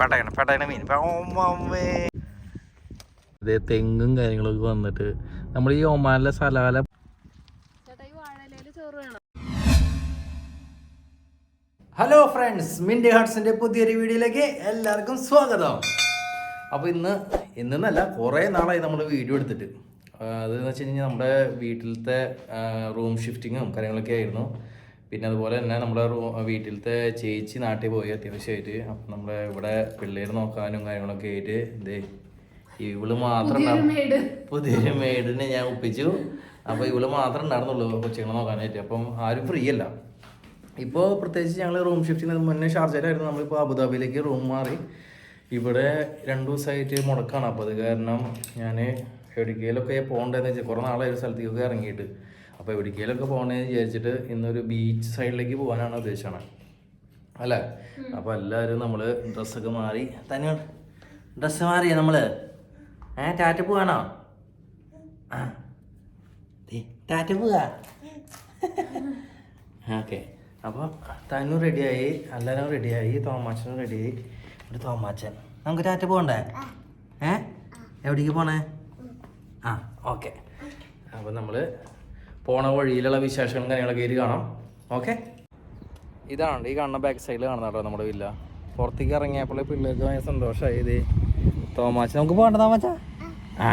പടയണ പടയണ മീൻ ഓമ്മേ ഇതേ തെങ്ങും കാര്യങ്ങളൊക്കെ വന്നിട്ട് നമ്മൾ ഈ ഒമാനിലെ സലാല ഹലോ ഫ്രണ്ട്സ് മിൻഡി ഹാർട്സിന്റെ പുതിയൊരു വീഡിയോയിലേക്ക് എല്ലാവർക്കും സ്വാഗതം. അപ്പോൾ ഇന്ന് ഇന്നല്ല കുറേ നാളായി നമ്മൾ വീഡിയോ എടുത്തിട്ട്. അതെന്ന് വെച്ച് കഴിഞ്ഞാൽ നമ്മുടെ വീട്ടിലത്തെ റൂം ഷിഫ്റ്റിങ്ങും കാര്യങ്ങളൊക്കെ ആയിരുന്നു. പിന്നെ അതുപോലെ തന്നെ നമ്മുടെ വീട്ടിലത്തെ ചേച്ചി നാട്ടിൽ പോയി അത്യാവശ്യമായിട്ട്. അപ്പം നമ്മളെ ഇവിടെ പിള്ളേർ നോക്കാനും കാര്യങ്ങളൊക്കെ ആയിട്ട് ഇതേ ഇവൾ മാത്രം. പുതിയൊരു മെയ്ഡിനെ ഞാൻ ഒപ്പിച്ചു. അപ്പോൾ ഇവൾ മാത്രം ഉണ്ടായിരുന്നുള്ളൂ കൊച്ചുങ്ങളെ നോക്കാനായിട്ട്. അപ്പം ആരും ഫ്രീ അല്ല. ഇപ്പോൾ പ്രത്യേകിച്ച് ഞങ്ങൾ റൂം ഷിഫ്റ്റ് ചെയ്യുന്നത് മുന്നേ ഷാർജയിലായിരുന്നു. നമ്മളിപ്പോൾ അബുദാബിയിലേക്ക് റൂം മാറി. ഇവിടെ രണ്ട് ദിവസമായിട്ട് മുടക്കാണ്. അപ്പോൾ അത് കാരണം ഞാൻ എവിടേക്കെങ്കിലൊക്കെ പോകേണ്ടതെന്ന് വെച്ചാൽ കുറേ നാളെ ഒരു സ്ഥലത്തേക്കൊക്കെ ഇറങ്ങിയിട്ട്. അപ്പോൾ എവിടേക്കെങ്കിലൊക്കെ പോകണമെന്ന് വിചാരിച്ചിട്ട് ഇന്നൊരു ബീച്ച് സൈഡിലേക്ക് പോകാനാണ് ഉദ്ദേശിച്ചത് അല്ലേ? അപ്പോൾ എല്ലാവരും നമ്മൾ ഡ്രസ്സൊക്കെ മാറി തന്നെ ഡ്രസ്സ് മാറിയ നമ്മൾ ഏ ടാറ്റ പോവാണോ ടാറ്റ പോവാ. ഓക്കെ. അപ്പോൾ തന്നു റെഡിയായി എല്ലാവരും റെഡിയായി തോമാച്ചനും റെഡിയായി. ഒരു തോമാച്ചൻ. നമുക്ക് ടാറ്റ പോകണ്ടേ ഏ? എവിടേക്ക് പോണേ? ആ ഓക്കെ. അപ്പോൾ നമ്മൾ പോണ വഴിയിലുള്ള വിശേഷങ്ങളും കാര്യങ്ങളൊക്കെ ഇത് കാണാം. ഓക്കെ ഇതാണ് ഈ കാണുന്ന ബാക്ക് സൈഡിൽ കാണുന്ന കേട്ടോ നമ്മുടെ വില്ല പുറത്തേക്ക് ഇറങ്ങിയപ്പോൾ പിള്ളേർക്ക് ഭയങ്കര സന്തോഷമായി ഇത്. തോമാച്ച നമുക്ക് പോകണ്ട തോമാച്ച? ആ.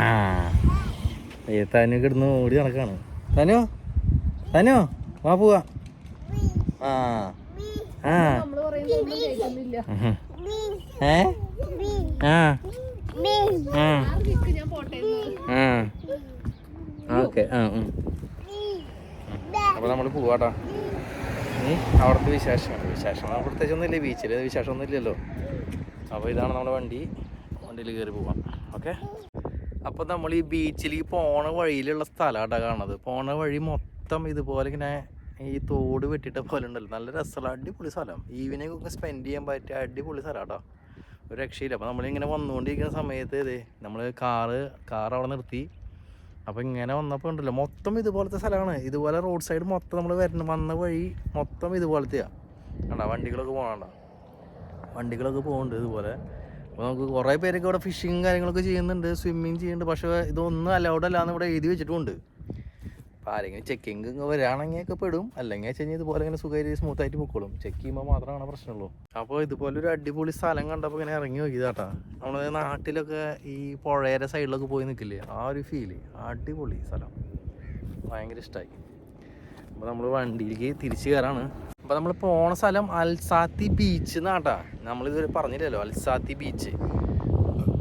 ഈ തനു കിടന്ന് ഓടി നടക്കാണ്. തനു? തനു? വാ പോവാ. ആ. ആ. ഏ? ആ. ആ. ഓക്കെ. ആ. അപ്പോൾ നമ്മൾ പോവാട്ടാ. അവിടുത്തെ വിശേഷം വിശേഷം പ്രത്യേകിച്ചൊന്നും ഇല്ല ബീച്ചിൽ വിശേഷമൊന്നും ഇല്ലല്ലോ അപ്പോൾ ഇതാണ് നമ്മുടെ വണ്ടി. വണ്ടിയിൽ കയറി പോവാം. ഓക്കെ? അപ്പോൾ നമ്മൾ ഈ ബീച്ചിലേക്ക് പോണ വഴിയിലുള്ള സ്ഥലമാണ് കാണുന്നത്. പോണ വഴി മൊത്തം ഇതുപോലെ ഇങ്ങനെ ഈ തോട് വെട്ടിട്ട പോലെ ഉണ്ടല്ലോ. നല്ല രസമുള്ള അടിപൊളി സ്ഥലം. ഈവനിങ് ഒക്കെ സ്പെൻഡ് ചെയ്യാൻ പറ്റിയ അടിപൊളി സ്ഥലമാട്ടോ ഒരു രക്ഷയില്ല. അപ്പോൾ നമ്മളിങ്ങനെ വന്നുകൊണ്ടിരിക്കുന്ന സമയത്ത് ഇതേ നമ്മൾ കാറ് കാർ അവിടെ നിർത്തി. അപ്പോൾ ഇങ്ങനെ വന്നപ്പോൾ ഉണ്ടല്ലോ. മൊത്തം ഇതുപോലത്തെ സ്ഥലമാണ്. ഇതുപോലെ റോഡ് സൈഡ് മൊത്തം നമ്മൾ വരുന്ന വന്ന വഴി മൊത്തം ഇതുപോലത്തെയാണ് കണ്ടാ വണ്ടികളൊക്കെ പോകണ്ട വണ്ടികളൊക്കെ പോകുന്നുണ്ട് ഇതുപോലെ. അപ്പോൾ നമുക്ക് കുറേ പേരൊക്കെ ഇവിടെ ഫിഷിങ്ങും കാര്യങ്ങളൊക്കെ ചെയ്യുന്നുണ്ട് സ്വിമ്മിങ് ചെയ്യുന്നുണ്ട്. പക്ഷേ ഇതൊന്നും അലൗഡ് അല്ലാന്ന് ഇവിടെ എഴുതി വെച്ചിട്ടുമുണ്ട്. അപ്പോൾ ആരെങ്കിലും ചെക്കിങ് വരാണെങ്കിൽ ഒക്കെ പെടും. അല്ലെങ്കിൽ വെച്ച് കഴിഞ്ഞാൽ ഇതുപോലെ ഇങ്ങനെ സുഖമായിട്ട് സ്മൂത്ത് ആയിട്ട് പൊക്കോളും ചെക്ക് ചെയ്യുമ്പോൾ മാത്രമാണ് പ്രശ്നമുള്ളൂ. അപ്പോൾ ഇതുപോലെ ഒരു അടിപൊളി സ്ഥലം കണ്ടപ്പോൾ ഇങ്ങനെ ഇറങ്ങി നോക്കിയതാട്ടാ. നമ്മുടെ നാട്ടിലൊക്കെ ഈ പുഴയുടെ സൈഡിലൊക്കെ പോയി നിൽക്കില്ലേ ആ ഒരു ഫീൽ അടിപൊളി സ്ഥലം. ഭയങ്കര ഇഷ്ടമായി അപ്പോൾ നമ്മൾ വണ്ടിയിലേക്ക് തിരിച്ചു കയറാണ് അപ്പോൾ നമ്മൾ പോണ സ്ഥലം അൽസാത്തി ബീച്ച് എന്നാട്ടാ നമ്മളിതുവരെ പറഞ്ഞില്ലല്ലോ അൽസാത്തി ബീച്ച്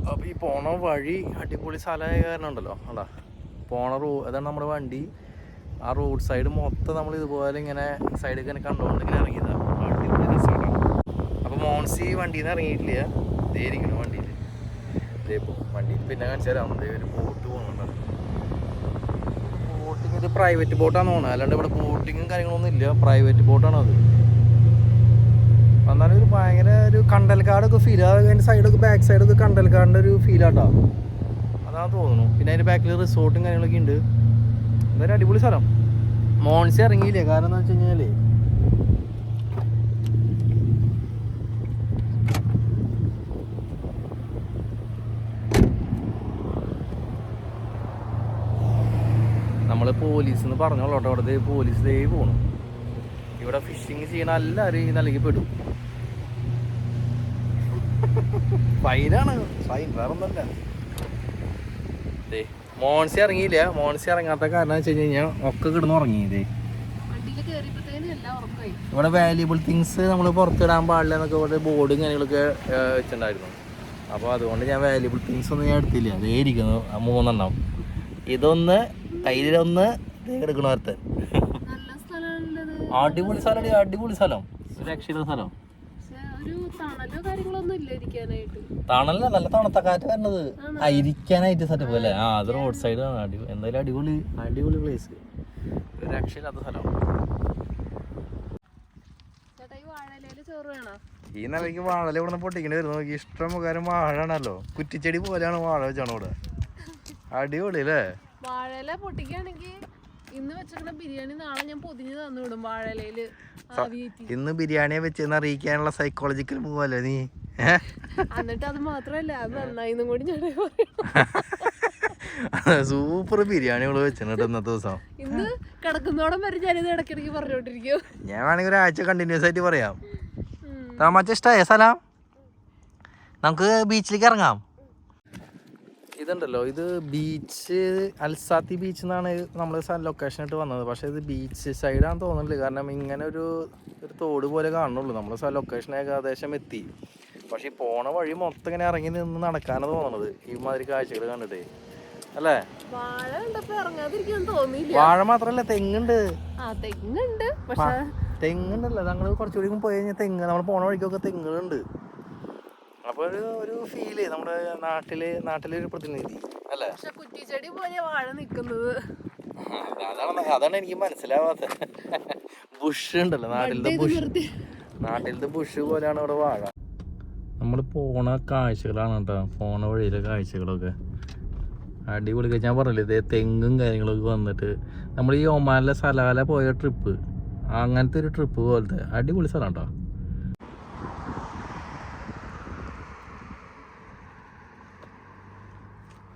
അപ്പോൾ ഈ പോണ വഴി അടിപൊളി സ്ഥലമായ കാരണം ഉണ്ടല്ലോ. അതാ. പോണ റൂ അതാണ് നമ്മുടെ വണ്ടി. ആ റോഡ് സൈഡ് മൊത്തം നമ്മൾ ഇതുപോലെ ഇങ്ങനെ സൈഡിൽ ഇങ്ങനെ കണ്ടുകൊണ്ട് ഇങ്ങനെ ഇറങ്ങിയതാണ് അപ്പോൾ മോൺസി വണ്ടിയിൽ നിന്ന് ഇറങ്ങിയിട്ടില്ല. ഇരിക്കുന്നു വണ്ടിയിൽ ഇപ്പോൾ വണ്ടിയിൽ പിന്നെ കാണിച്ചു തരാം. ഒരു ബോട്ട് പോകുന്നുണ്ട് ബോട്ടിങ് ഇത് പ്രൈവറ്റ് ബോട്ടാന്ന് തോന്നുന്നത് അല്ലാണ്ട് ഇവിടെ ബോട്ടിങ്ങും കാര്യങ്ങളൊന്നും ഇല്ല. പ്രൈവറ്റ് ബോട്ടാണ് അത് എന്നാലും ഒരു ഭയങ്കര ഒരു കണ്ടൽക്കാടൊക്കെ ഫീൽ അതിന്റെ സൈഡൊക്കെ ബാക്ക് സൈഡൊക്കെ കണ്ടൽക്കാടിന്റെ ഒരു ഫീലാട്ടോ അതാ തോന്നുന്നു. പിന്നെ അതിന്റെ ബാക്കിൽ റിസോർട്ടും കാര്യങ്ങളൊക്കെ ഉണ്ട് എന്തായാലും അടിപൊളി സ്ഥലം. മോൺസി ഇറങ്ങിയില്ലേ? കാരണം എന്ന് വെച്ച് കഴിഞ്ഞാലേ നമ്മൾ പോലീസ് എന്ന് പറഞ്ഞോളൂ കേട്ടോ അവിടെ പോലീസ് ദേ പോണു. ഇവിടെ ഫിഷിങ് ചെയ്യണ എല്ലാവരും ഈ നിലയ്ക്ക് പെടും. ഫൈനാണ് ഫൈൻ വേറെ ഒന്നല്ല മോൺസി ഇറങ്ങിയില്ല. മോൺസി ഇറങ്ങാത്ത കാരണം വെച്ച് കഴിഞ്ഞാൽ ഒക്കെ കിടന്ന് ഉറങ്ങിയതേ ഇവിടെ വാല്യുബിൾ തിങ്സ് നമ്മൾ പുറത്തിടാൻ പാടില്ല എന്നൊക്കെ ഇവിടെ ബോർഡും കാര്യങ്ങളൊക്കെ വെച്ചിട്ടുണ്ടായിരുന്നു. അപ്പോൾ അതുകൊണ്ട് ഞാൻ വാല്യുബിൾ തിങ്സ് ഒന്നും ഞാൻ എടുത്തില്ല. അതേ ഇരിക്കുന്നു മൂന്നെണ്ണം. ഇതൊന്ന് കയ്യിലൊന്ന് എടുക്കണ സ്ഥലമാണുള്ളത്. അടിപൊളി സ്ഥലം അടിപൊളി സ്ഥലം. സുരക്ഷിത സ്ഥലം. ഒരു തണലോ കാര്യങ്ങളൊന്നും ഇല്ല ഇരിക്കാനായിട്ട് തണല്ല നല്ല തണുത്ത കാറ്റ് വരണത് ഇരിക്കാനായിട്ട് സെറ്റപ്പ് അല്ലേ? ആ അത് റോഡ് സൈഡ് ആണ്. അടിപൊളി എന്തായാലും അടിപൊളി അടിപൊളി പ്ലേസ് ഒരു രക്ഷയില്ലാത്ത സ്ഥലം ഈ നിലയ്ക്ക് വാഴല ഇവിടെ പൊട്ടിക്കണ്ടി വരുന്നു നോക്കി. ഇഷ്ടം കാര്യം വാഴാണല്ലോ കുറ്റിച്ചെടി പോലെയാണ് വാഴ വെച്ചാണ് ഇവിടെ അടിപൊളി അല്ലേ? വാഴല പൊട്ടിക്കുകയാണെങ്കിൽ ഇന്ന് വെച്ചിരിക്കുന്ന ബിരിയാണി നാളെ ഞാൻ പൊതിഞ്ഞ് തന്നു വിടും വാഴയിലയിൽ ഇന്ന് ബിരിയാണിയെ വെച്ചെന്ന് അറിയിക്കാനുള്ള സൈക്കോളജിക്കൽ മൂവല്ലേ നീ? എന്നിട്ട് അത് മാത്രല്ല അത് നന്നായിന്നും കൂടി ഞാൻ സൂപ്പർ ബിരിയാണികൾ വെച്ചിട്ടുണ്ട് ഇന്നത്തെ ദിവസം. ഇന്ന് കിടക്കുന്നോടം വരെ ഞാനിത് ഇടയ്ക്കിടയ്ക്ക് പറഞ്ഞോണ്ടിരിക്കും. ഞാൻ വേണമെങ്കിൽ ഒരാഴ്ച കണ്ടിന്യൂസ് ആയിട്ട് പറയാം. താമച്ച ഇഷ്ടമായ സ്ഥലം നമുക്ക് ബീച്ചിലേക്ക് ഇറങ്ങാം. ഇതുണ്ടല്ലോ ഇത് ബീച്ച് അൽസാത്തി ബീച്ച് എന്നാണ് നമ്മൾ ലൊക്കേഷൻ ആയിട്ട് വന്നത്. പക്ഷേ ഇത് ബീച്ച് സൈഡാണെന്ന് തോന്നുന്നില്ല. കാരണം ഇങ്ങനെ ഒരു ഒരു തോട് പോലെ കാണുന്നുള്ളൂ. നമ്മൾ ലൊക്കേഷൻ ഏകദേശം എത്തി. പക്ഷേ ഈ പോണ വഴി മൊത്തം ഇങ്ങനെ ഇറങ്ങി നിന്ന് നടക്കാനാണ് തോന്നുന്നത് ഈ മാതിരി കാഴ്ചകൾ കണ്ടിട്ടേ. അല്ലേ? വാഴ മാത്രല്ല തെങ്ങുണ്ട്. തെങ്ങുണ്ടല്ലോ. ഞങ്ങൾ കുറച്ചുകൂടി പോയി കഴിഞ്ഞാൽ തെങ്ങ് നമ്മൾ പോണ വഴിക്കൊക്കെ തെങ്ങുകളുണ്ട്. അപ്പൊ ഒരു ഒരു ഫീൽ നമ്മുടെ നാട്ടിൽ നാട്ടിലെ ഒരു പ്രതിനിധി. അല്ലേ? പക്ഷെ കുറ്റിച്ചെടി പോലെ വാഴ നിൽക്കുന്നത് അതാണ് അതാണ് എനിക്ക് മനസ്സിലാവാത്ത. ബുഷ് ഉണ്ടല്ലോ നാട്ടിലത്തെ ബുഷ് നാട്ടിലത്തെ ബുഷ് പോലെയാണ് ഇവിടെ വാഴ. നമ്മൾ പോണ കാഴ്ചകളാണ് കേട്ടോ പോണ വഴിയിലെ കാഴ്ചകളൊക്കെ. അടിപൊളി. ഞാൻ പറഞ്ഞില്ലേ ഇതേ തെങ്ങും കാര്യങ്ങളൊക്കെ വന്നിട്ട് നമ്മൾ ഈ ഒമാനിലെ സലാല പോയ ട്രിപ്പ് അങ്ങനത്തെ ഒരു ട്രിപ്പ് പോലത്തെ അടിപൊളി സ്ഥലം കേട്ടോ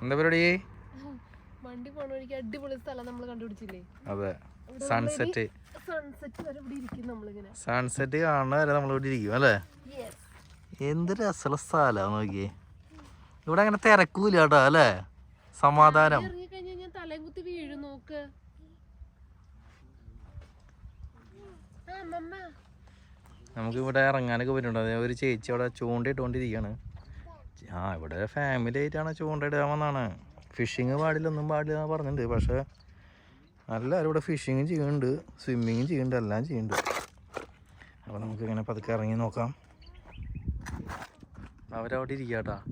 എന്താ പരിപാടി? വണ്ടി പോണ വഴിക്ക് അടിപൊളി സ്ഥലം നമ്മൾ കണ്ടുപിടിച്ചില്ലേ? അതെ. സൺസെറ്റ് സൺസെറ്റ് വരെ ഇവിടെ ഇരിക്കും നമ്മളിങ്ങനെ. സൺസെറ്റ് കാണുന്ന വരെ നമ്മളിവിടെ ഇരിക്കും അല്ലേ? എന്ത് രസമുള്ള സ്ഥലമാണ് നോക്കിയേ. ഇവിടെ അങ്ങനെ തിരക്കൂല കേട്ടോ അല്ലേ? സമാധാനം. തലയും കുത്തി വീഴും നോക്ക്. നമുക്ക് ഇവിടെ ഇറങ്ങാനൊക്കെ പറ്റുന്നുണ്ട്. ഒരു ചേച്ചി അവിടെ ചൂണ്ടയിട്ടുകൊണ്ടിരിക്കുകയാണ് ആ ഇവിടെ ഫാമിലി ആയിട്ടാണ് ചൂണ്ടയിടാമെന്നാണ്. ഫിഷിങ് പാടില്ലൊന്നും പാടില്ല എന്ന് പറഞ്ഞിട്ടുണ്ട്. പക്ഷേ എല്ലാവരും ഇവിടെ ഫിഷിങ്ങും ചെയ്യുന്നുണ്ട്. സ്വിമ്മിങ്ങും ചെയ്യുന്നുണ്ട്. എല്ലാം ചെയ്യുന്നുണ്ട്. അപ്പോൾ നമുക്ക് ഇങ്ങനെ പതുക്കെ ഇറങ്ങി നോക്കാം. അവരവിടെ ഇരിക്കാട്ടാ.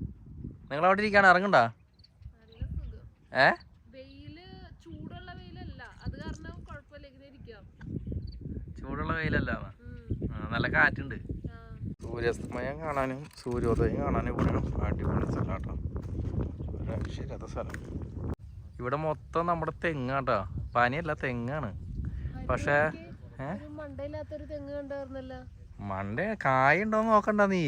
നിങ്ങൾ അവിടെ ഇരിക്കാണ്? ഇറങ്ങണ്ട? ഏ? ചൂടുള്ള വെയിലല്ല. നല്ല കാറ്റുണ്ട്. സൂര്യാസ്തമയം കാണാനും സൂര്യോദയം കാണാനും ഇവിടെ അടിപൊളി സ്ഥലം കേട്ടോ രക്ഷയില്ലാത്ത സ്ഥലം. ഇവിടെ മൊത്തം നമ്മുടെ തെങ്ങാട്ടോ. പനിയല്ല തെങ്ങാണ്. പക്ഷേ ഒരു മണ്ട കായ ഉണ്ടോന്ന് നോക്കണ്ട നീ.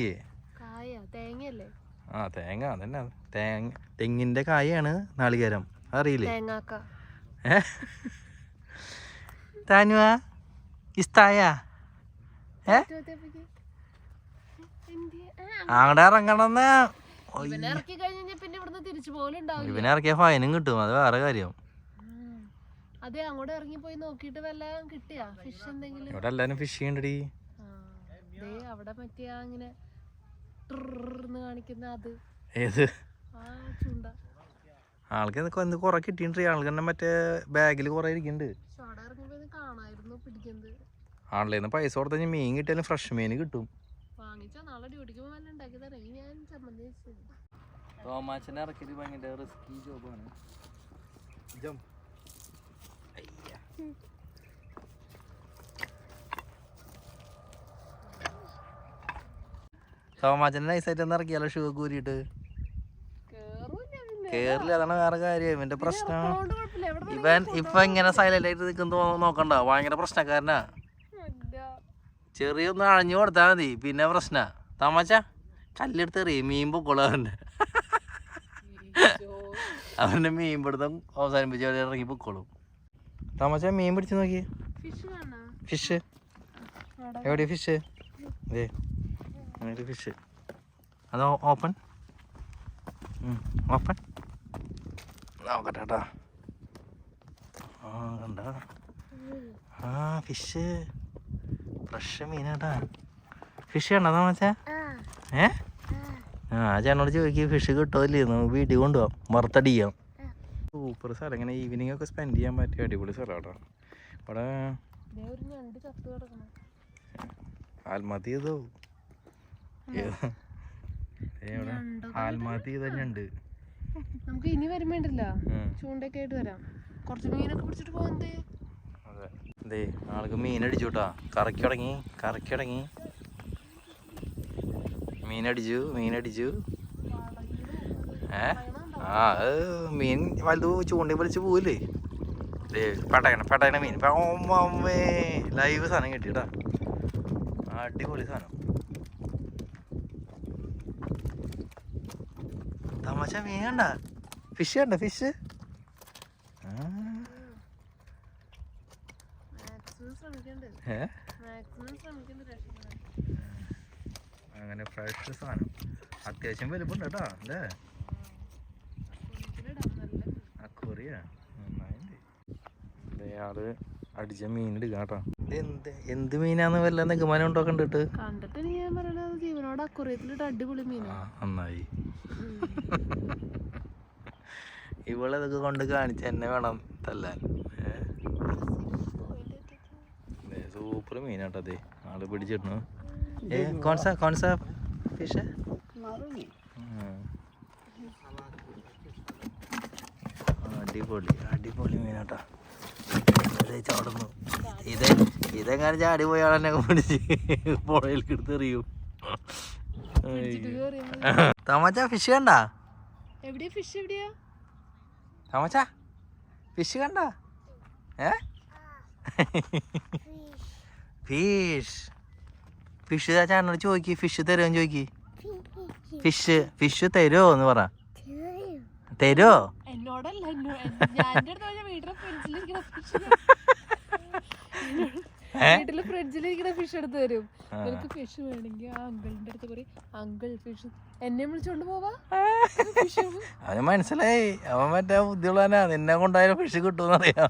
ആ തേങ്ങ അതന്നെ. തേങ്ങ തെങ്ങിന്റെ കായാണ് നാളികേരം. അറിയില്ലേ താനുവാ ഇസ്തായ? ഏ? അങ്ങടെ ഇറങ്ങണമെന്ന്. ഇവനെ ഇറക്കിയ ഫൈനും കിട്ടും. അത് വേറെ കാര്യം. അതെ അങ്ങോട്ട് ഇറങ്ങി പോയി നോക്കിയിട്ട് വല്ലതും കിട്ടിയാ? ഫിഷ് എന്തെങ്കിലും? ഇവിടെ എല്ലാരും ഫിഷ് ദേ അവിടെ മറ്റേ അങ്ങനെ കാണിക്കുന്ന അത്. ഏത്? ആൾക്ക് എന്ത് കുറെ കിട്ടിയിട്ടുണ്ട്. ആൾക്ക് തന്നെ മറ്റേ ബാഗിൽ കുറെ ഇരിക്കുന്നുണ്ട്. പക്ഷെ അവിടെ ഇറങ്ങിയപ്പോ ഇത് കാണായിരുന്നു പിടിക്കുന്നത്. ആളിൽ പൈസ കൊടുത്താൽ മീൻ കിട്ടിയാലും ഫ്രഷ് മീൻ കിട്ടും. വാങ്ങിച്ചാ നാളെ ഡ്യൂട്ടിക്ക് പോകാൻ ഉണ്ടാക്കി തരാം. ഈ ഞാൻ വെച്ചത് തോമാച്ചനെ ഇറക്കിയത് ഭയങ്കര റിസ്കി ജോബാണ് തോമാച്ചനെ നൈസായിട്ട് ഒന്ന് ഇറക്കിയാലോ ഷൂ കൂരിയിട്ട് കേറൂല്ല അതാണ് വേറെ കാര്യം. ഇവന്റെ പ്രശ്നം. ഇവൻ ഇപ്പൊ ഇങ്ങനെ സൈലന്റ് ആയിട്ട് നിൽക്കുന്ന നോക്കണ്ട. ഭയങ്കര പ്രശ്നക്കാരനാ. ചെറിയൊന്ന് അഴഞ്ഞു കൊടുത്താൽ മതി. പിന്നെ പ്രശ്ന. തമാച്ച കല്ലെടുത്ത് എറിയും മീൻ പൊക്കോളാറുണ്ട് അവന്റെ മീൻ പിടുത്തം അവസാനിപ്പിച്ച് അവിടെ ഇറങ്ങി പൊക്കോളും. തമാച്ച മീൻ പിടിച്ച് നോക്കി ഫിഷ് എവിടെ? ഫിഷ് ഏ ഫിഷ് അത് ഓപ്പൺ ഓപ്പൺ നോക്കട്ടെ കേട്ടാ ആ കണ്ട ആ ഫിഷ് ഫ്രഷ് മീനാട്ടാ ഫിഷ് കണ്ടോ തമാശ ഏ? ആ ചേട്ടനോട് ചോദിക്കും ഫിഷ് കിട്ടുമല്ലേ നമുക്ക് വീട്ടിൽ കൊണ്ടുപോകാം വറുത്തടിക്കാം. സൂപ്പർ സ്ഥലം ഇങ്ങനെ ഈവനിങ് ഒക്കെ സ്പെൻഡ് ചെയ്യാൻ പറ്റിയ അടിപൊളി സ്ഥലം കേട്ടോ ഇവിടെ ആത്മഹത്യ ചെയ്തോ? ആത്മഹത്യ ചെയ്ത നമുക്ക് ഇനി വരും വേണ്ടില്ല ഉം. ചൂണ്ടൊക്കെ ആയിട്ട് വരാം. കുറച്ച് മീനൊക്കെ പിടിച്ചിട്ട് പോകാൻ ദേ ആൾക്ക് മീനടിച്ചു കേട്ടാ കറക്കി തുടങ്ങി കറക്കി തുടങ്ങി. മീനടിച്ചു മീനടിച്ചു. ഏ? ആ മീൻ വലുത് ചൂണ്ടി വലിച്ച് പോവില്ലേ പെട്ടകണ പട്ടയണ മീൻ. ഓമ്മേ ലൈവ് സാധനം കിട്ടിട്ടാ അടിപൊളി സാധനം. തമാശ മീൻ കണ്ട? ഫിഷ് കണ്ട? ഫിഷ് അങ്ങനെ ഫ്രഷ് സാധനം. അത്യാവശ്യം വലുപ്പുണ്ട് കേട്ടോ അല്ലേ? അക്കോറിയ ആൾ അടിച്ച മീൻ എടുക്കാട്ടോ കേട്ടോ. എന്ത് എന്ത് മീനാന്ന് വല്ല നിഗമനം ഉണ്ടോ കണ്ടിട്ട്? ഞാൻ പറയണത് ജീവനോട് അക്കുറയത്തിലിട്ട് അടിപൊളി ആ നന്നായി. ഇവളതൊക്കെ കൊണ്ട് കാണിച്ച് എന്നെ വേണം തല്ലാൻ. സൂപ്പർ മീനാട്ടോ അതെ. ആൾ പിടിച്ചിടണു ഏ കോൺസാ കോൺസാ ഫിഷ്? അടിപൊളി അടിപൊളി മീനാട്ടാ ഇതേ ചാടുന്നു. ഇത് ഇതെങ്ങനെ ചാടി പോയി ആളെന്നെ പിടിച്ച് പുഴയിൽ എടുത്തെറിയൂ തമാച്ച ഫിഷ് കണ്ട? എവിടെയാ ഫിഷ് എവിടെയാ? തമാച്ച ഫിഷ് കണ്ട? ഏ? ഫിഷ് ഫിഷ് ചേട്ടനോട് ചോദിക്കി. ഫിഷ് തരുമോ ചോദിക്കി. ഫിഷ് ഫിഷ് തരുമോ എന്ന് പറ തരുമോ എന്നോടല്ല വീട്ടിലെ ഫ്രിഡ്ജിലിരിക്കുന്ന ഫിഷ് എടുത്ത് തരും. എനിക്ക് ഫിഷ് വേണമെങ്കിൽ ആ അങ്കിളിന്റെ അടുത്ത് പറയും അങ്കിൾ ഫിഷ് എന്നെ വിളിച്ചോണ്ട് പോവാ. അവന് മനസ്സിലായി. അവൻ മറ്റേ ബുദ്ധിയുള്ളവനാ. നിന്നെ കൊണ്ടായാലും ഫിഷ് കിട്ടുമെന്നറിയാം.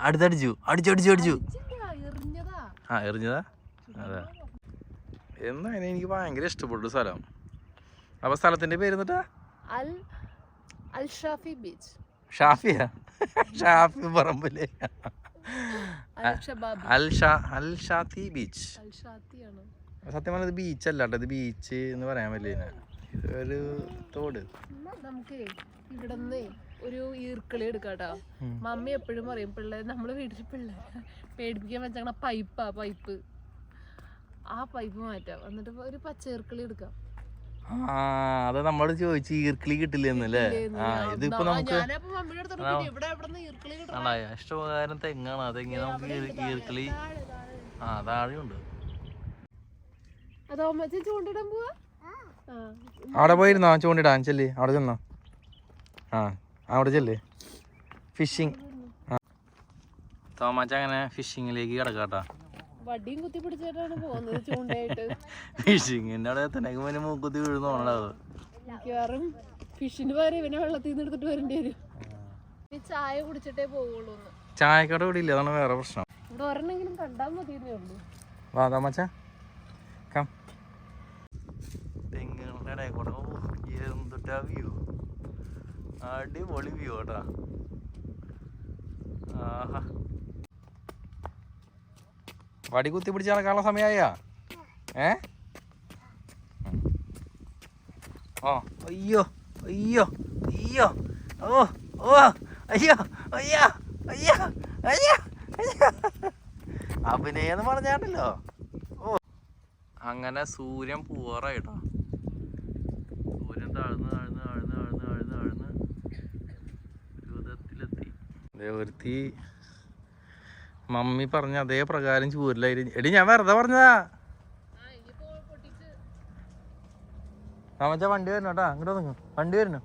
അടുത്തടിച്ചു. അടിച്ചു അടിച്ചു. അടിച്ചു. ആ എറിഞ്ഞതാ? അതെ. എന്നാ എനിക്ക് ഭയങ്കര ഇഷ്ടപ്പെട്ടു സ്ഥലം. അപ്പൊ സ്ഥലത്തിന്റെ പേര് എന്നിട്ടാ? Al Shafi beach. ഷാഫിയാ? ഷാഫി പറമ്പിലെ. Al Shabab. Al Sha Al Shatti beach. സത്യം പറഞ്ഞത് ബീച്ച് അല്ല കേട്ടോ. ഇത് ബീച്ച് എന്ന് പറയാൻ പറ്റില്ല ഇത് ഒരു തോട്. നമുക്ക് ഇവിടുന്ന് ഒരു ഈർക്കിളി എടുക്കാട്ടോ. മമ്മി എപ്പോഴും പറയും പിള്ളേർ നമ്മൾ വീട്ടിൽ പിള്ളേർ പേടിപ്പിക്കാൻ വെച്ചാൽ പൈപ്പാ പൈപ്പ്. ആ പൈപ്പ് മാറ്റാം. എന്നിട്ട് ഒരു പച്ച ഈർക്കിളി എടുക്കാം. ആ അത് നമ്മൾ ചോദിച്ചു ഈർക്കിളി കിട്ടില്ലെന്നല്ലേ? ആ ഇതിപ്പോ നമുക്ക് ഇഷ്ടപ്രകാരം തെങ്ങാണ്. അതെങ്ങനെ നമുക്ക് ഈർ- ഈർക്കിളി ആ താഴെയുണ്ട്. അതോ അമ്മച്ചി ചൂണ്ടിടാൻ പോവാ? ആ. അവിടെ പോയിരുന്നോ? ചൂണ്ടിടാൻ അഞ്ചല്ലേ അവിടെ ചെന്നോ? ആ. അവിടെ ചെല്ലേ. ഫിഷിങ് തോമാച്ച അങ്ങനെ ഫിഷിങ്ങിലേക്ക് കിടക്കാട്ടാ. വടിയും കുത്തി പിടിച്ചിട്ടാണ് പോകുന്നത് ചൂണ്ടയായിട്ട്. ഫിഷിങ്ങിന്റെ അവിടെ എത്തണേക്ക് പിന്നെ മൂക്കുത്തി മിക്കവാറും ഫിഷിന് പകരം ഇവനെ വെള്ളത്തിൽ നിന്ന് എടുത്തിട്ട് വരേണ്ടി വരും. ഈ ചായ കുടിച്ചിട്ടേ പോവുള്ളൂ എന്ന്. ചായക്കട ഇവിടെ ഇല്ല അതാണ് വേറെ പ്രശ്നം. ഇവിടെ ഒരെണ്ണെങ്കിലും കണ്ടാൽ മതിയെന്നേ ഉള്ളൂ. വാ തോമാച്ച. കം തെങ്ങുകളുടെ ഇടയിൽ കൂടെ എന്തുട്ടാ വ്യൂ അടിപൊളി വ്യൂ കേട്ടോ ആഹാ. വടി കുത്തി പിടിച്ച് നടക്കാനുള്ള സമയമായ ഏ? ഓ അയ്യോ അയ്യോ അയ്യോ. ഓ ഓ അയ്യോ അയ്യോ അയ്യോ അയ്യോ അയ്യോ. അഭിനയം എന്ന് പറഞ്ഞാണ്ടല്ലോ. ഓ. അങ്ങനെ സൂര്യൻ പൂവറായിട്ടോ. സൂര്യൻ താഴ്ന്ന് താഴ്ന്ന് താഴ്ന്ന് താഴ്ന്ന് ഒരു വിധത്തിലെത്തി ദേ ഒരുത്തി. മമ്മി പറഞ്ഞ അതേ പ്രകാരം ചൂരിലായിരുന്നു എടി ഞാൻ വെറുതെ പറഞ്ഞതാ. താമച്ച വണ്ടി വരണം കേട്ടാ. അങ്ങോട്ട് നിങ്ങൾ വണ്ടി വരണം?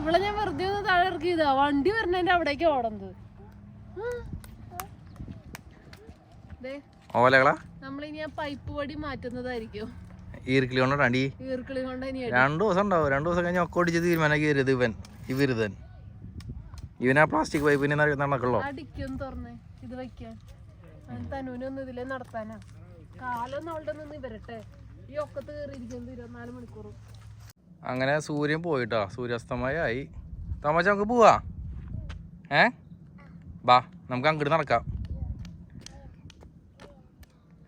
ഇവിടെ ഞാൻ വെറുതെ ഒന്ന് താഴെ ഇറക്കിയതാ. വണ്ടി വരണതിന്റെ അവിടേക്ക് ഓടുന്നത് ഓലകളാ? നമ്മളിനി ആ പൈപ്പ് വടി മാറ്റുന്നതായിരിക്കും. ഈർക്കിളി അടി ഈർക്കിളി കൊണ്ട് ഇനി രണ്ടു ദിവസം ഉണ്ടാവും. രണ്ടു ദിവസം കഴിഞ്ഞ് ഒക്കെ ഓടിച്ച് തീരുമാനമാക്കി വരുത് ഇവൻ. ഇവരുതൻ ഇവൻ ആ പ്ലാസ്റ്റിക് പൈപ്പിന് നടക്കുള്ളൂ അടിക്കും തുറന്നേ. ഇത് വെക്കാൻ തനുവിനൊന്നും ഇതിലേ നടത്താനാ. കാലൊന്നും അവളുടെ നിന്ന് വരട്ടെ ഈ ഒക്കത്ത് കയറിയിരിക്കുന്നത് ഇരുപത്തിനാല് മണിക്കൂറും. അങ്ങനെ സൂര്യൻ പോയിട്ടാ. സൂര്യാസ്തമയമായി തമാശ നമുക്ക് പോവാ? ഏ? ബാ നമുക്ക് അങ്ങോട്ട് നടക്കാം.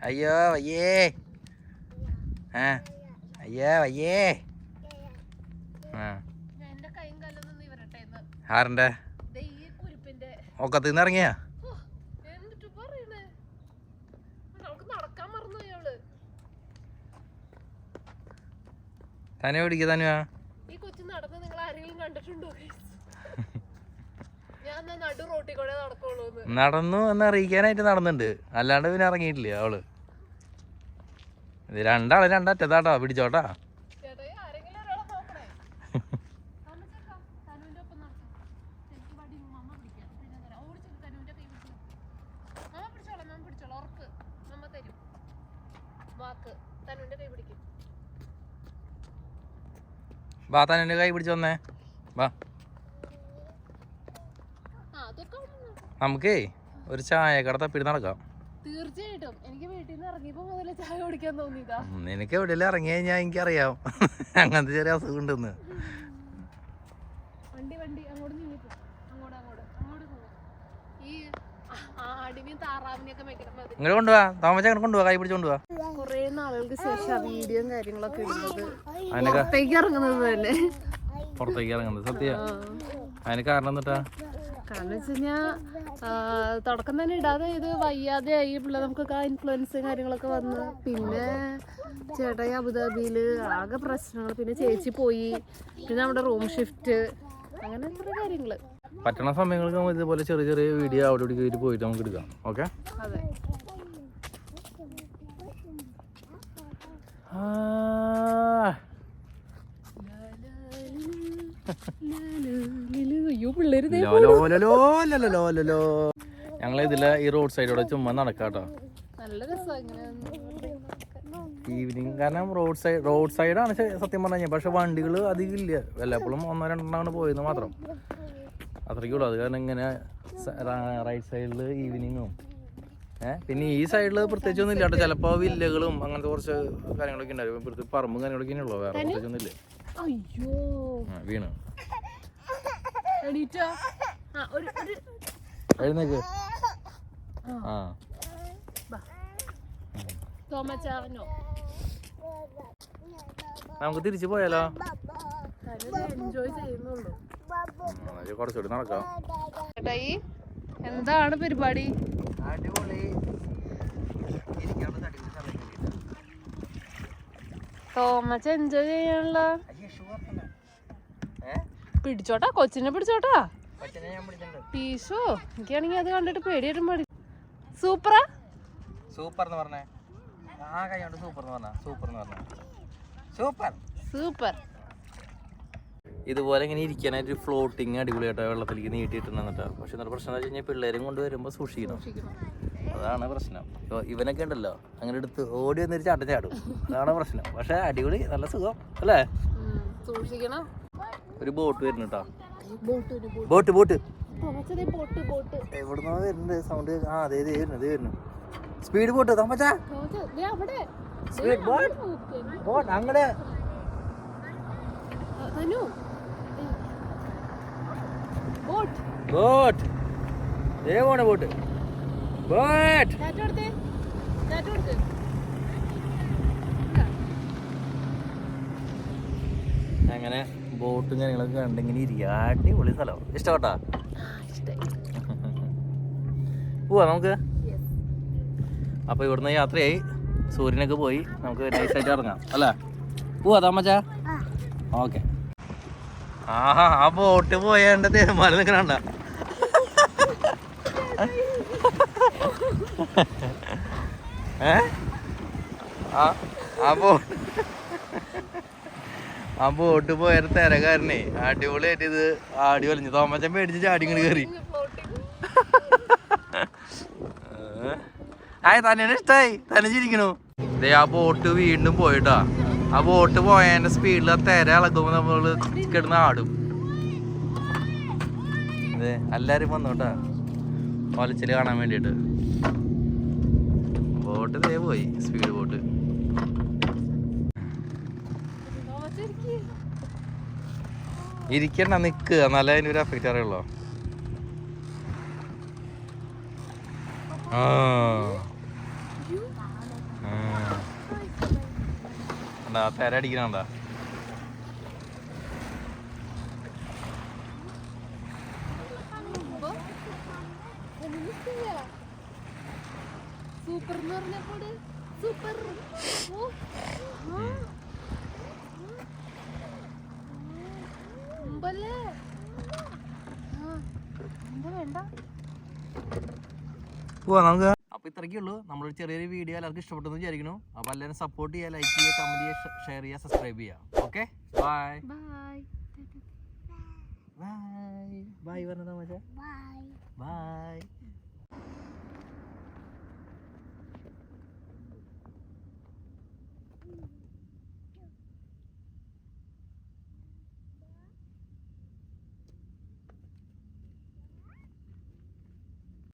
അയ്യോ വയ്യേ. ആ അയ്യോ വയ്യേ. ആ. ആരന്റെ? ഒക്കത്തിൽ നിന്ന് ഇറങ്ങിയാ? തന്നെ പിടിക്കുക തന്നെ ഈ കൊച്ചു നടന്ന് നിങ്ങൾ ആരെങ്കിലും കണ്ടിട്ടുണ്ടോ? നടന്നു എന്ന് അറിയിക്കാനായിട്ട് നടന്നുണ്ട്. അല്ലാണ്ട് പിന്നെ ഇറങ്ങിയിട്ടില്ല അവൾ. വടി മമ്മ പിടിക്കാം. പിടിച്ചോട്ടാ. വാ താൻ തനുവിന്റെ കൈ പിടിച്ചു വന്നേ. വാ. നമുക്കേ ഒരു ചായ കട തപ്പിട്ട് നടക്കാം. തീർച്ചയായിട്ടും. എനിക്ക് വീട്ടിൽ നിന്ന് ഇറങ്ങിയപ്പോ മുതലേ ചായ കുടിക്കാൻ തോന്നിയതാ. നിനക്ക് എവിടെയെല്ലാം ഇറങ്ങി കഴിഞ്ഞാൽ എനിക്കറിയാം. അങ്ങനത്തെ ചെറിയ അസുഖം ഉണ്ടെന്ന് വണ്ടി വണ്ടി അങ്ങോട്ട് നീങ്ങിപ്പോ അങ്ങോട്ട് അങ്ങോട്ട് അങ്ങോട്ട് ഈ ആടിനെയും വെക്കണം കൊണ്ടുപോവാ കൊണ്ടുപോവാ കൈ പിടിച്ച് കൊണ്ടുപോവാ കൊറേ നാളുകൾക്ക് ശേഷം വീഡിയോയും കാര്യങ്ങളൊക്കെ ഇടുന്നത് അതിനൊക്കെ പുറത്തേക്ക് ഇറങ്ങുന്നത് തന്നെ. പുറത്തേക്ക് ഇറങ്ങുന്നത് സത്യ. അതിന് കാരണം എന്നിട്ടാ കാരണം വെച്ച് കഴിഞ്ഞാൽ തുടക്കം തന്നെ ഇടാതെ ഇത് വയ്യാതെ ആയി പിള്ളേർ നമുക്കൊക്കെ ഇൻഫ്ലുവൻസ് കാര്യങ്ങളൊക്കെ വന്ന്. പിന്നെ ചേട്ടായി അബുദാബിയിൽ ആകെ പ്രശ്നങ്ങൾ. പിന്നെ ചേച്ചി പോയി. പിന്നെ നമ്മുടെ റൂം ഷിഫ്റ്റ് അങ്ങനെ കുറെ കാര്യങ്ങൾ പറ്റണ സമയങ്ങൾക്ക് നമുക്ക് ഇതുപോലെ ചെറിയ ചെറിയ വീഡിയോ അവിടെ ഇവിടെ കയറി പോയിട്ട് നമുക്ക് എടുക്കാം. ഓക്കെ അതെ. ദേ ഞങ്ങൾ ഇതിലെ ഈ റോഡ് സൈഡിലൂടെ ചുമ്മാ നടക്കാട്ടോ. നല്ല രസമാണ് ഇങ്ങനെ ഈവനിങ് കാരണം റോഡ് സൈഡ് റോഡ് സൈഡാണ് സത്യം പറഞ്ഞു പക്ഷെ വണ്ടികൾ അധികം ഇല്ല. വല്ലപ്പോഴും ഒന്നോ രണ്ടെണ്ണമാണ് പോയത് മാത്രം. അത്രയ്ക്കുള്ളൂ അത് കാരണം ഇങ്ങനെ റൈറ്റ് സൈഡിൽ ഈവനിങ്ങും ഏഹ് പിന്നെ ഈ സൈഡിൽ പ്രത്യേകിച്ച് ഒന്നും ഇല്ല കേട്ടോ ചിലപ്പോൾ വില്ലകളും അങ്ങനത്തെ കുറച്ച് കാര്യങ്ങളൊക്കെ ഉണ്ടായിരുന്നു. പറമ്പും കാര്യങ്ങളൊക്കെ ഉള്ളൂ. വേറെ പ്രത്യേകിച്ചൊന്നും ഇല്ല. അയ്യോ. ആ, വീണ്. എണീറ്റാ? ആ ഒരു ഒരു എഴുന്നേക്ക്. ആ. തോമച്ചാനോ നമുക്ക് തിരിച്ചു പോയാലോ? എൻജോയ് ചെയ്യുന്നുള്ളൂ. ഉം, അത് കുറച്ചുകൂടി നടക്കാം. ചേട്ടായി എന്താണ് പരിപാടി? അടിപൊളി. തോമച്ച എൻജോയ് ചെയ്യാനുള്ള പിടിച്ചോട്ടാ? കൊച്ചിനെ പിടിച്ചോട്ടാ? പീശു എനിക്കാണെങ്കിൽ അത് കണ്ടിട്ട് പേടിയായിട്ടും മടി. സൂപ്പറാ? സൂപ്പർ എന്ന് പറഞ്ഞേ. ആ കൈ കൊണ്ട് സൂപ്പർ എന്ന് പറഞ്ഞ സൂപ്പർ എന്ന് പറഞ്ഞ. സൂപ്പർ. സൂപ്പർ. ഇതുപോലെ ഇങ്ങനെ ഇരിക്കാനായിട്ട് ഫ്ലോട്ടിങ് അടിപൊളിയായിട്ട് വെള്ളത്തിലേക്ക് നീട്ടിയിട്ടുണ്ടെന്നിട്ടാണ് പക്ഷെ എന്നിട്ട് പ്രശ്നം എന്ന് വെച്ച് കഴിഞ്ഞാൽ പിള്ളേരും കൊണ്ട് വരുമ്പോൾ സൂക്ഷിക്കണം. അതാണ് പ്രശ്നം. ഇപ്പൊ ഇവനൊക്കെ ഉണ്ടല്ലോ അങ്ങനെ എടുത്ത് ഓടി വന്നൊരു ചാട്ടം ചാടും. അതാണ് പ്രശ്നം. പക്ഷെ അടിപൊളി നല്ല സുഖം അല്ലേ? സൂക്ഷിക്കണം. ഒരു ബോട്ട് വരുന്നു കേട്ടോ ബോട്ട് ബോട്ട്. എവിടുന്നോ വരുന്നുണ്ട് സൗണ്ട് ആ അതെ ഇതേ വരുന്നു ഇതേ വരുന്നു. സ്പീഡ് ബോട്ട് തമ്മച്ചാ സ്പീഡ് ബോട്ട്. ബോട്ട് അങ്ങടെ. ബോട്ട്. ദേ പോണ ബോട്ട്. ബോട്ട്. അങ്ങനെ ബോട്ടും കാര്യങ്ങളൊക്കെ കണ്ടിങ്ങനെ ഇരിക്കുക അടിപൊളി സ്ഥലം ഇഷ്ടപ്പെട്ടാ? പോവാ നമുക്ക്? അപ്പൊ ഇവിടുന്ന് യാത്രയായി. സൂര്യനൊക്കെ പോയി. നമുക്ക് നൈസായിട്ട് ഇറങ്ങാം. അല്ലേ? പോവാ താമച്ചാ? ഓക്കെ. ആഹാ ആ ബോട്ട് പോയാണ്ട് തേമാല നിൽക്കണണ്ട ഏ? ആ ബോട്ട് ആ ബോട്ട് പോയ അടിപൊളി അടിപൊളിയായിട്ട് ഇത് ആടി വലിഞ്ഞു തോമച്ചൻ പേടിച്ച് ചാടി കയറി ആയി തന്നെയാണ് ഇഷ്ടായി. തന്നെ ചിരിക്കണു. ഇതേ ആ ബോട്ട് വീണ്ടും പോയിട്ടാ. ആ ബോട്ട് പോയതിന്റെ സ്പീഡിൽ ആ തിര ഇളകുമ്പോ നമ്മൾ കിടന്ന് ആടും. അതെ എല്ലാരും വന്നോട്ടാ. ഒലച്ചിൽ കാണാൻ വേണ്ടിട്ട് ബോട്ട് ഇതേ പോയി. സ്പീഡ് ബോട്ട് തോമച്ച ഇരിക്ക്. ഇരിക്കണ്ട നിക്ക്. എന്നാലേ ഒരു എഫക്റ്റ് അറിയുള്ളൂ. ആ. തിര അടിക്കണണ്ട. സൂപ്പർ എന്ന് പറഞ്ഞപ്പോൾ സൂപ്പർ ഓ. ആ. ആ വേണ്ട? പോവാ നമുക്ക്. അപ്പോൾ ഇത്രയ്ക്കേ ഉള്ളൂ. നമ്മളൊരു ചെറിയൊരു വീഡിയോ എല്ലാവർക്കും ഇഷ്ടപ്പെട്ടെന്ന് വിചാരിക്കുന്നു. അപ്പോൾ എല്ലാവരും സപ്പോർട്ട് ചെയ്യുക ലൈക്ക് ചെയ്യുക കമന്റ് ചെയ്യുക ഷെയർ ചെയ്യുക സബ്സ്ക്രൈബ് ചെയ്യുക. Okay bye bye bye bye പറഞ്ഞതാ മച്ചാ. ബൈ